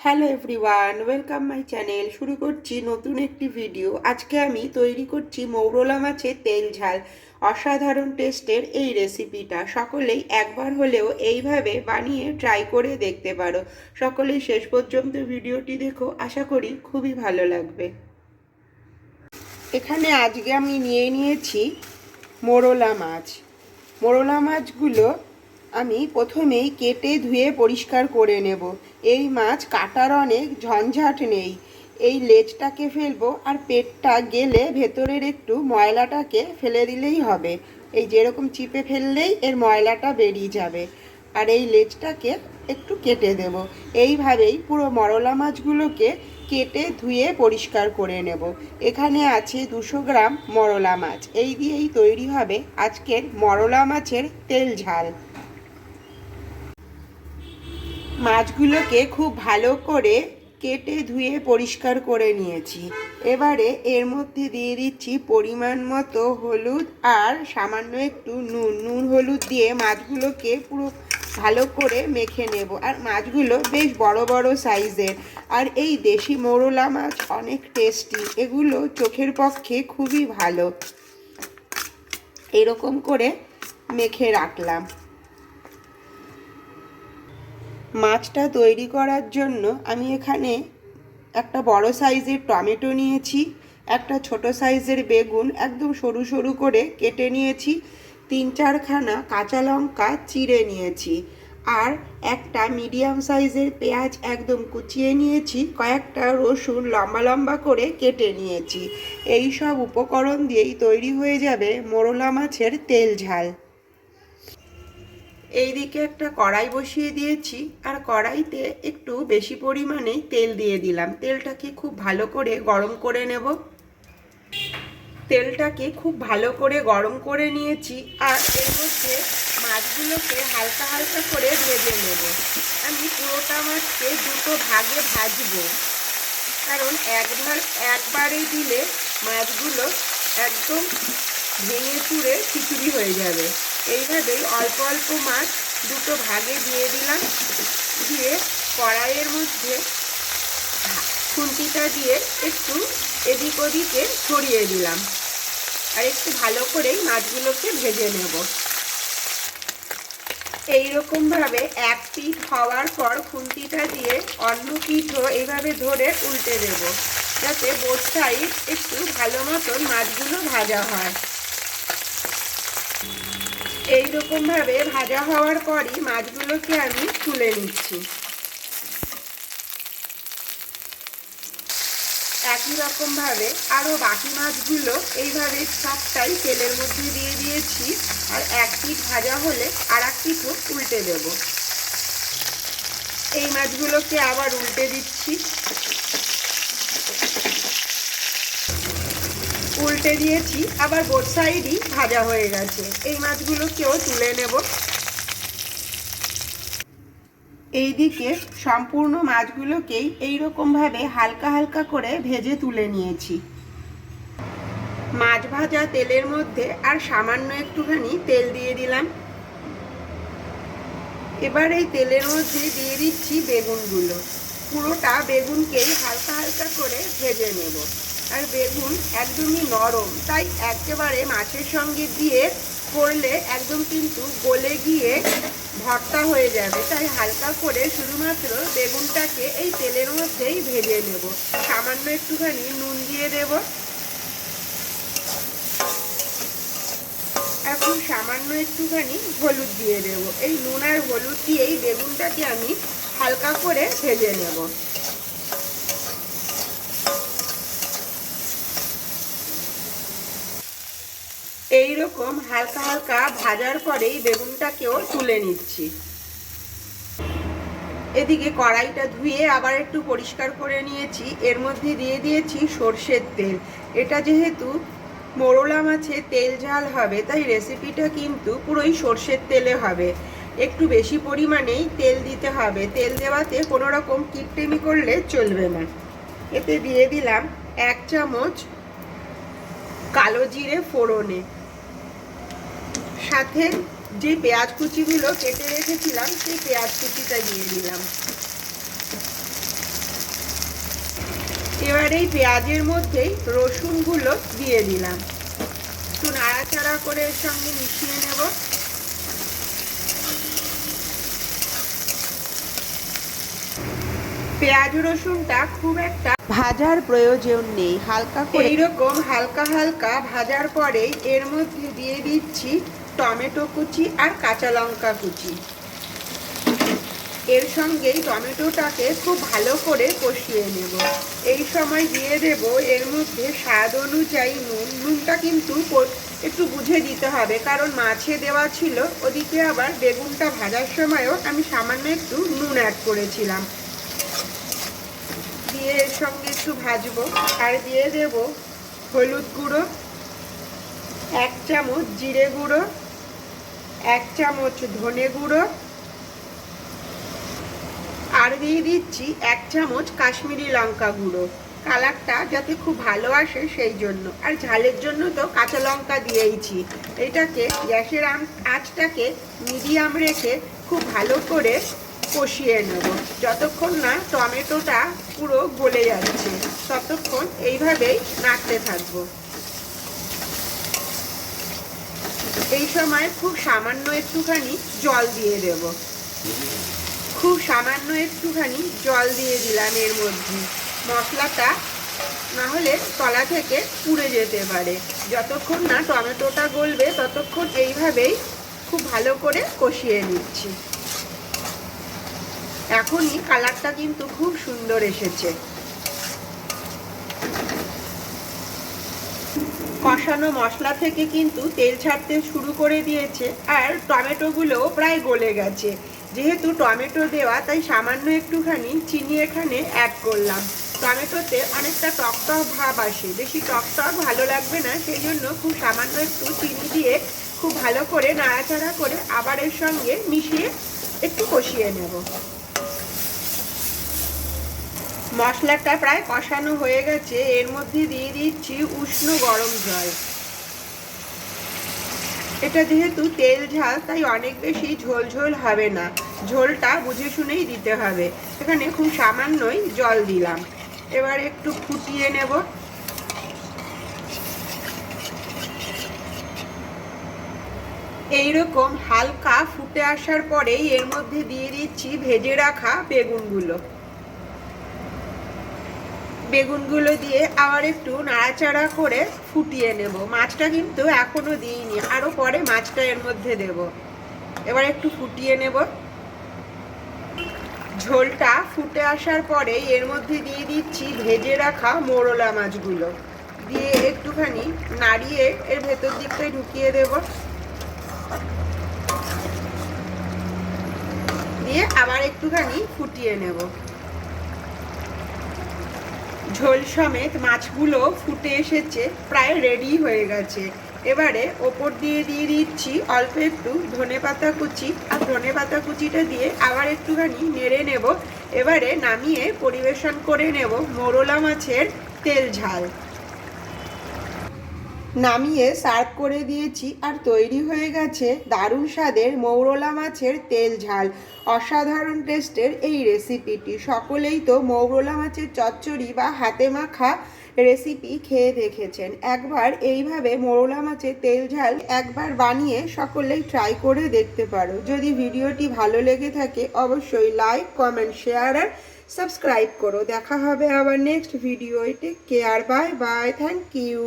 Hello everyone welcome my channel শুরু করছি নতুন একটি ভিডিও আজকে আমি তৈরি করছি মৌরলা মাছের তেল ঝাল। অসাধারণ টেস্টের এই রেসিপিটা সকলেই একবার হলেও এইভাবে বানিয়ে ট্রাই করে দেখতে পারো। সকলেই শেষ পর্যন্ত ভিডিওটি দেখো। আশা করি খুবই ভালো লাগবে। এখানে আজকে আমি নিয়ে নিয়েছি মোরলা মাছ। মোরলা মাছগুলো আমি প্রথমেই কেটে ধুয়ে পরিষ্কার করে নেব। এই মাছ কাটার অনেক ঝঞ্ঝাট নেই। এই লেজটাকে ফেলব আর পেটটা গেলে ভেতরের একটু ময়লাটাকে ফেলে দিলেই হবে। এই যেরকম চিপে ফেললেই এর ময়লাটা বেরিয়ে যাবে। আর এই লেজটাকে একটু কেটে দেব। এইভাবেই পুরো মরলা মাছগুলোকে কেটে ধুয়ে পরিষ্কার করে নেব। এখানে আছে দুশো গ্রাম মরলা মাছ। এই দিয়েই তৈরি হবে আজকের মরলা মাছের তেল ঝাল। মাছগুলোকে খুব ভালো করে কেটে ধুয়ে পরিষ্কার করে নিয়েছি। এবারে এর মধ্যে দিয়ে দিচ্ছি পরিমাণ মতো হলুদ আর সামান্য একটু নুন। নুন, হলুদ দিয়ে মাছগুলোকে পুরো ভালো করে মেখে নেব। আর মাছগুলো বেশ বড় বড় সাইজের। আর এই দেশি মোরলা মাছ অনেক টেস্টি। এগুলো চোখের পক্ষে খুবই ভালো। এরকম করে মেখে রাখলাম। মাছটা তৈরি করার জন্য আমি এখানে একটা বড় সাইজের টমেটো নিয়েছি, একটা ছোট সাইজের বেগুন একদম সরু সরু করে কেটে নিয়েছি, তিন চারখানা কাঁচা লঙ্কা চিড়ে নিয়েছি আর একটা মিডিয়াম সাইজের পেঁয়াজ একদম কুচিয়ে নিয়েছি, কয়েকটা রসুন লম্বা লম্বা করে কেটে নিয়েছি। এই সব উপকরণ দিয়েই তৈরি হয়ে যাবে মোরলা মাছের তেল ঝাল। এইদিকে একটা কড়াই বসিয়ে দিয়েছি, আর কড়াইতে একটু বেশি পরিমাণেই তেল দিয়ে দিলাম। তেলটাকে খুব ভালো করে গরম করে নেব। তেলটাকে খুব ভালো করে গরম করে নিয়েছি, আর এর মধ্যে মাছগুলোকে হালকা হালকা করে ভেজে নেব। আমি পুরোটা মাছকে দুটো ভাগে ভাজবো, কারণ একবার একবারে দিলে মাছগুলো একদম ভেঙে চুড়ে খিচুড়ি হয়ে যাবে। এইভাবেই অল্প অল্প মাছ দুটো ভাগে দিয়ে দিলাম। দিয়ে কড়াইয়ের মধ্যে খুন্তিটা দিয়ে একটু এদিক ওদিকে ছড়িয়ে দিলাম। আর একটু ভালো করেই মাছগুলোকে ভেজে নেব। এইরকমভাবে এক পিঠ হওয়ার পর খুন্তিটা দিয়ে অন্য পিঠও এইভাবে ধরে উল্টে দেব, যাতে বোট সাইড একটু ভালো মতন মাছগুলো ভাজা হয়। এইরকমভাবে ভাজা হওয়ার পরই মাছগুলোকে আমি তুলে নিচ্ছি। একই রকমভাবে আরও বাকি মাছগুলো এইভাবে সবটাই তেলের মধ্যে দিয়ে দিয়েছি আর এক পিঠ ভাজা হলে আর এক উল্টে দেব। এই মাছগুলোকে আবার উল্টে দিচ্ছি। উল্টে দিয়েছি, আবার বোট সাইডই ভাজা হয়ে গেছে। এই মাছগুলোকেও তুলে নেব। এইদিকে সম্পূর্ণ মাছগুলোকেই এইরকমভাবে হালকা হালকা করে ভেজে তুলে নিয়েছি। মাছ ভাজা তেলের মধ্যে আর সামান্য একটুখানি তেল দিয়ে দিলাম। এবার এই তেলের মধ্যে দিয়ে দিচ্ছি বেগুনগুলো। পুরোটা বেগুনকেই হালকা হালকা করে ভেজে নেব। আর বেগুন একদমই নরম। তাই একেবারে মাছের সঙ্গে দিয়ে করলে একদম কিন্তু গলে গিয়ে ভর্তা হয়ে যাবে। তাই হালকা করে শুধুমাত্র বেগুনটাকে এই তেলের মধ্যেই ভেজে নেব। সামান্য একটুখানি নুন দিয়ে দেব। এখন সামান্য একটুখানি হলুদ দিয়ে দেব। এই নুন আর হলুদ দিয়েই বেগুনটাকে আমি হালকা করে ভেজে নেব। এই রকম হালকা হালকা ভাজার পরেই বেগুনটাকেও তুলে নিচ্ছি। এদিকে কড়াইটা ধুয়ে আবার একটু পরিষ্কার করে নিয়েছি। এর মধ্যে দিয়ে দিয়েছি সর্ষের তেল। এটা যেহেতু মোরলা মাছে তেল ঝাল হবে, তাই রেসিপিটা কিন্তু পুরোই সর্ষের তেলে হবে। একটু বেশি পরিমাণেই তেল দিতে হবে। তেল দেওয়াতে কোনো রকম কিপটেমি করলে চলবে না। এতে দিয়ে দিলাম এক চামচ কালো জিরে ফোড়নে। সাথে যে পেঁয়াজ কুচিগুলো কেটে রেখেছিলাম, সেই পেঁয়াজ কুচিটা দিয়ে দিলাম। এবার এই পেঁয়াজের মধ্যেই রসুনগুলো দিয়ে দিলাম। একটু নাড়াচাড়া করে এর সঙ্গে মিশিয়ে নেব। পেঁয়াজ রসুনটা খুব একটা ভাজার প্রয়োজন নেই, হালকা এইরকম হালকা হালকা ভাজার পরেই এর মধ্যে দিয়ে দিচ্ছি টমেটো কুচি আর কাঁচা লঙ্কা কুচি। এর সঙ্গেই টমেটোটাকে খুব ভালো করে কষিয়ে নেব। এই সময় দিয়ে দেব, এর মধ্যে স্বাদ অনুযায়ী নুন। নুনটা কিন্তু একটু বুঝে দিতে হবে, কারণ মাছে দেওয়া ছিল, ওদিকে আবার বেগুনটা ভাজার সময়ও আমি সামান্য একটু নুন অ্যাড করেছিলাম। দিয়ে এর সঙ্গে একটু ভাজবো, আর দিয়ে দেব হলুদ গুঁড়ো, এক চামচ জিরে গুঁড়ো এক চামচ ধনে গুঁড়ো। আর দিয়ে দিচ্ছি এক চামচ কাশ্মীরি লঙ্কা গুঁড়ো। কালারটা যাতে খুব ভালো আসে সেই জন্য। আর ঝালের জন্য তো কাঁচা লঙ্কা দিয়েইছি। এটাকে গ্যাসের আঁচটাকে মিডিয়াম রেখে খুব ভালো করে কষিয়ে নেব। যতক্ষণ না টমেটোটা পুরো গলে যাচ্ছে, ততক্ষণ এইভাবেই নাড়তে থাকব। এই সময় খুব সামান্য একটুখানি জল দিয়ে দেব। খুব সামান্য একটুখানি জল দিয়ে দিলাম এর মধ্যে। মশলাটা না হলে তলা থেকে পুড়ে যেতে পারে। যতক্ষণ না টমেটোটা গলবে, ততক্ষণ এইভাবেই খুব ভালো করে কষিয়ে নিচ্ছি। এখনই কালারটা কিন্তু খুব সুন্দর এসেছে। কষানো মশলা থেকে কিন্তু তেল ছাড়তে শুরু করে দিয়েছে আর টমেটোগুলোও প্রায় গলে গেছে। যেহেতু টমেটো দেওয়া, তাই সামান্য একটুখানি চিনি এখানে অ্যাড করলাম। টমেটোতে অনেকটা টক টক ভাব আসে। বেশি টক টক ভালো লাগবে না সেই জন্য খুব সামান্য একটু চিনি দিয়ে খুব ভালো করে নাড়াচাড়া করে আবার এর সঙ্গে মিশিয়ে একটু কষিয়ে নেব। মশলাটা প্রায় কষানো হয়ে গেছে, এর মধ্যে দিয়ে দিচ্ছি উষ্ণ গরম জল। এটা যেহেতু তেল ঝাল, তাই অনেক বেশি ঝোল ঝোল হবে না। ঝোলটা বুঝে শুনেই দিতে হবে। এখানে খুব সামান্যই জল দিলাম। এবার একটু ফুটিয়ে নেব। এইরকম হালকা ফুটে আসার পরেই এর মধ্যে দিয়ে দিচ্ছি ভেজে রাখা বেগুনগুলো। বেগুনগুলো দিয়ে আবার একটু নাড়াচাড়া করে ফুটিয়ে নেব। মাছটা কিন্তু এখনও দিইনি আরও পরে মাছটা এর মধ্যে দেব। এবার একটু ফুটিয়ে নেব। ঝোলটা ফুটে আসার পরে এর মধ্যে দিয়ে দিচ্ছি ভেজে রাখা মোরলা মাছগুলো। দিয়ে একটুখানি নাড়িয়ে এর ভেতর দিকটায় ঢুকিয়ে দেব। দিয়ে আবার একটুখানি ফুটিয়ে নেব। ঝোল সমেত মাছগুলো ফুটে এসেছে, প্রায় রেডি হয়ে গেছে। এবারে ওপর দিয়ে দিয়ে দিচ্ছি অল্প একটু ধনে পাতা কুচি। আর ধনে পাতা কুচিটা দিয়ে আবার একটুখানি নেড়ে নেব। এবারে নামিয়ে পরিবেশন করে নেব মোরলা মাছের তেল ঝাল। নামিয়ে সার্ভ করে দিয়েছি আর তৈরি হয়ে গেছে দারুণ স্বাদের মৌরলা মাছের তেল ঝাল। অসাধারণ টেস্টের এই রেসিপিটি। সকলেই তো মৌরলা মাছের চচ্চড়ি বা হাতে মাখা রেসিপি খেয়ে দেখেছেন। একবার এইভাবে মৌরলা মাছের তেল ঝাল একবার বানিয়ে সকলেই ট্রাই করে দেখতে পারো। যদি ভিডিওটি ভালো লেগে থাকে, অবশ্যই লাইক, কমেন্ট, শেয়ার আর সাবস্ক্রাইব করো। দেখা হবে আবার next video care, bye bye, thank you.